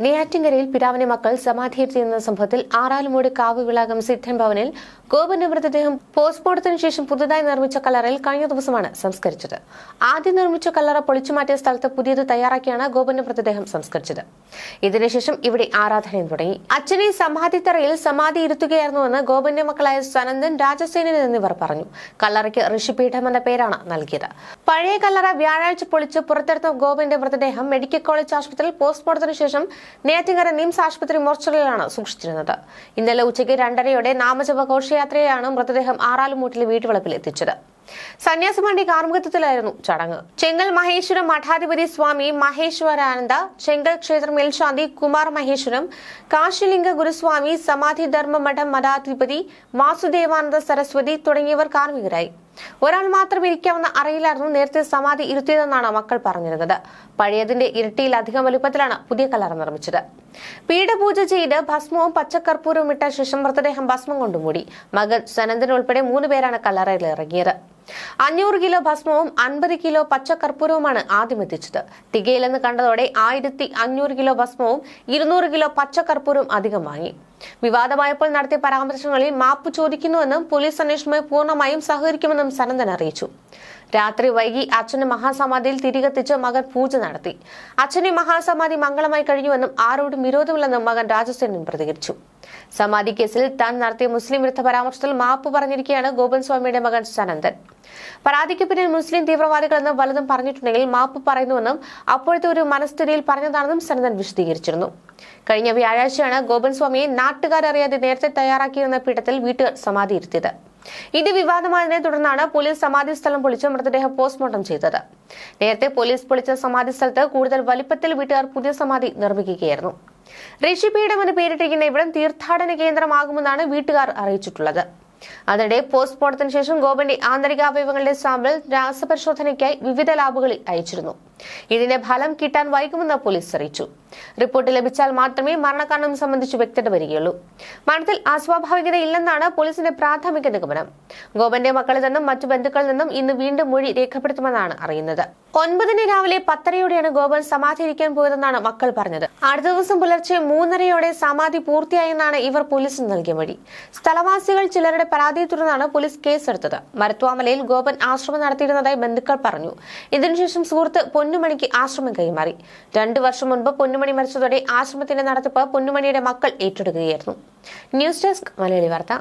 നെയ്യാറ്റിൻകരയിൽ പിതാവിനെ മക്കൾ സമാധിയിരുത്തിയെന്ന സംഭവത്തിൽ ആറാലുമൂട് കാവ് വിളാകം സിദ്ധൻ ഭവനിൽ ഗോപന്റെ മൃതദേഹം പോസ്റ്റ്മോർട്ടത്തിന് ശേഷം പുതുതായി നിർമ്മിച്ച കല്ലറയിൽ കഴിഞ്ഞ ദിവസമാണ് സംസ്കരിച്ചത്. ആദ്യം നിർമ്മിച്ച കല്ലറ പൊളിച്ചുമാറ്റിയ സ്ഥലത്ത് പുതിയത് തയ്യാറാക്കിയാണ് ഗോപന്റെ മൃതദേഹം സംസ്കരിച്ചത്. ഇതിനുശേഷം ഇവിടെ ആരാധനയും തുടങ്ങി. അച്ഛനെ സമാധിത്തറയിൽ സമാധി ഇരുത്തുകയായിരുന്നുവെന്ന് ഗോപന്റെ മക്കളായ സനന്ദൻ രാജസേനൻ എന്നിവർ പറഞ്ഞു. കല്ലറയ്ക്ക് ഋഷിപീഠം എന്ന പേരാണ് നൽകിയത്. പഴയ കല്ലറ വ്യാഴാഴ്ച പൊളിച്ച് പുറത്തെടുത്ത ഗോപന്റെ മൃതദേഹം മെഡിക്കൽ കോളേജ് ആശുപത്രിയിൽ പോസ്റ്റ്മോർട്ടത്തിന് ശേഷം നെയ്യാറ്റിങ്കര നിംസ് ആശുപത്രി മോർച്ചറിയിലാണ് സൂക്ഷിച്ചിരുന്നത്. ഇന്നലെ ഉച്ചയ്ക്ക് രണ്ടരയോടെ നാമജപ ഘോഷയാത്രയാണ് മൃതദേഹം ആറാലുമൂട്ടിലെ വീട്ടുവളപ്പിൽ എത്തിച്ചത്. സന്യാസിമാരുടെ കാർമ്മികത്വത്തിലായിരുന്നു ചടങ്ങ്. ചെങ്കൽ മഹേശ്വരം മഠാധിപതി സ്വാമി മഹേശ്വരാനന്ദ ചെങ്കൽ ക്ഷേത്ര മേൽശാന്തി കുമാർ മഹേശ്വരം കാശിലിംഗ ഗുരുസ്വാമി സമാധി ധർമ്മ മഠം മഠാധിപതി വാസുദേവാനന്ദ സരസ്വതി തുടങ്ങിയവർ കാർമ്മികരായി. ഒരാൾ മാത്രം ഇരിക്കാവുന്ന അറയിലായിരുന്നു നേരത്തെ സമാധി ഇരുത്തിയതെന്നാണ് മക്കൾ പറഞ്ഞിരുന്നത്. പഴയതിന്റെ ഇരട്ടിയിലധികം വലുപ്പത്തിലാണ് പുതിയ കലർ നിർമ്മിച്ചത്. പീഠപൂജ ചെയ്ത് ഭസ്മവും പച്ചക്കർപ്പൂരവും ഇട്ട ശേഷം മൃതദേഹം ഭസ്മം കൊണ്ട് മൂടി. മകൻ സനന്ദൻ ഉൾപ്പെടെ മൂന്ന് പേരാണ് കല്ലറയിൽ ഇറങ്ങിയത്. അഞ്ഞൂറ് കിലോ ഭസ്മവും അൻപത് കിലോ പച്ചക്കർപ്പൂരവുമാണ് ആദ്യം എത്തിച്ചത്. തികയിലെന്ന് കണ്ടതോടെ ആയിരത്തി അഞ്ഞൂറ് കിലോ ഭസ്മവും ഇരുന്നൂറ് കിലോ പച്ചക്കർപ്പൂരവും അധികം വാങ്ങി. വിവാദമായപ്പോൾ നടത്തിയ പരാമർശങ്ങളിൽ മാപ്പ് ചോദിക്കുന്നുവെന്നും പോലീസ് അന്വേഷണവുമായി പൂർണമായും സഹകരിക്കുമെന്നും സനന്ദൻ അറിയിച്ചു. രാത്രി വൈകി അച്ഛന് മഹാസമാധിയിൽ തിരികെത്തിച്ച് മകൻ പൂജ നടത്തി. അച്ഛനെ മഹാസമാധി മംഗളമായി കഴിഞ്ഞുവെന്നും ആരോടും വിരോധമില്ലെന്നും മകൻ രാജസേനൻ പ്രതികരിച്ചു. സമാധി കേസിൽ താൻ നടത്തിയ മുസ്ലിം വിരുദ്ധ പരാമർശത്തിൽ മാപ്പ് പറഞ്ഞിരിക്കുകയാണ് ഗോപൻ സ്വാമിയുടെ മകൻ സനന്ദൻ പരാതിക്ക് പിന്നിൽ മുസ്ലിം തീവ്രവാദികളെന്ന് വലതും പറഞ്ഞിട്ടുണ്ടെങ്കിൽ മാപ്പ് പറയുന്നുവെന്നും അപ്പോഴത്തെ ഒരു മനസ്ഥിതിയിൽ പറഞ്ഞതാണെന്നും സനന്ദൻ വിശദീകരിച്ചിരുന്നു. കഴിഞ്ഞ വ്യാഴാഴ്ചയാണ് ഗോപൻ സ്വാമിയെ നാട്ടുകാരറിയാതെ നേരത്തെ തയ്യാറാക്കിയിരുന്ന പീഠത്തിൽ വീട്ടുകാർ സമാധിയിരുത്തിയത് ഇത് വിവാദമായതിനെ തുടർന്നാണ് പോലീസ് സമാധി സ്ഥലം പൊളിച്ച് മൃതദേഹം പോസ്റ്റ്മോർട്ടം ചെയ്തത്. നേരത്തെ പോലീസ് പൊളിച്ച സമാധി സ്ഥലത്ത് കൂടുതൽ വലിപ്പത്തിൽ വീട്ടുകാർ പുതിയ സമാധി നിർമ്മിക്കുകയായിരുന്നു. ഋഷിപീഠം എന്ന് പേരിട്ടിരിക്കുന്ന ഇവിടം തീർത്ഥാടന കേന്ദ്രമാകുമെന്നാണ് വീട്ടുകാർ അറിയിച്ചിട്ടുള്ളത്. അതിനിടെ പോസ്റ്റ്മോർട്ടത്തിന് ശേഷം ഗോപന്റെ ആന്തരികാവയവങ്ങളുടെ സാമ്പിൾ രാസപരിശോധനയ്ക്കായി വിവിധ ലാബുകളിൽ അയച്ചിരുന്നു. ഇതിന്റെ ഫലം കിട്ടാൻ വൈകുമെന്ന് പോലീസ് അറിയിച്ചു. റിപ്പോർട്ട് ലഭിച്ചാൽ മാത്രമേ മരണകാരണം സംബന്ധിച്ച് വ്യക്തത വരികയുള്ളൂ. മരണത്തിൽ അസ്വാഭാവികത ഇല്ലെന്നാണ് പോലീസിന്റെ പ്രാഥമിക നിഗമനം. ഗോപന്റെ മക്കളിൽ നിന്നും മറ്റു ബന്ധുക്കളിൽ നിന്നും ഇന്ന് വീണ്ടും മൊഴി രേഖപ്പെടുത്തുമെന്നാണ് അറിയുന്നത്. ഒൻപതിന് രാവിലെ പത്തരയോടെയാണ് ഗോപൻ സമാധിയിരിക്കാൻ പോയതെന്നാണ് മക്കൾ പറഞ്ഞത്. അടുത്ത ദിവസം പുലർച്ചെ മൂന്നരയോടെ സമാധി പൂർത്തിയായെന്നാണ് ഇവർ പോലീസിന് നൽകിയ മൊഴി. സ്ഥലവാസികൾ ചിലരുടെ പരാതിയെ തുടർന്നാണ് പോലീസ് കേസെടുത്തത്. മരത്വാമലയിൽ ഗോപൻ ആശ്രമം നടത്തിയിരുന്നതായി ബന്ധുക്കൾ പറഞ്ഞു. ഇതിനുശേഷം സുഹൃത്ത് പൊന്നുമണിക്ക് ആശ്രമം കൈമാറി. രണ്ടു വർഷം മുൻപ് പൊന്നുമണി മരിച്ചതോടെ ആശ്രമത്തിന്റെ നടത്തിപ്പ് പൊന്നുമണിയുടെ മക്കൾ ഏറ്റെടുക്കുകയായിരുന്നു. ന്യൂസ് ഡെസ്ക് മലയാളി വാർത്ത.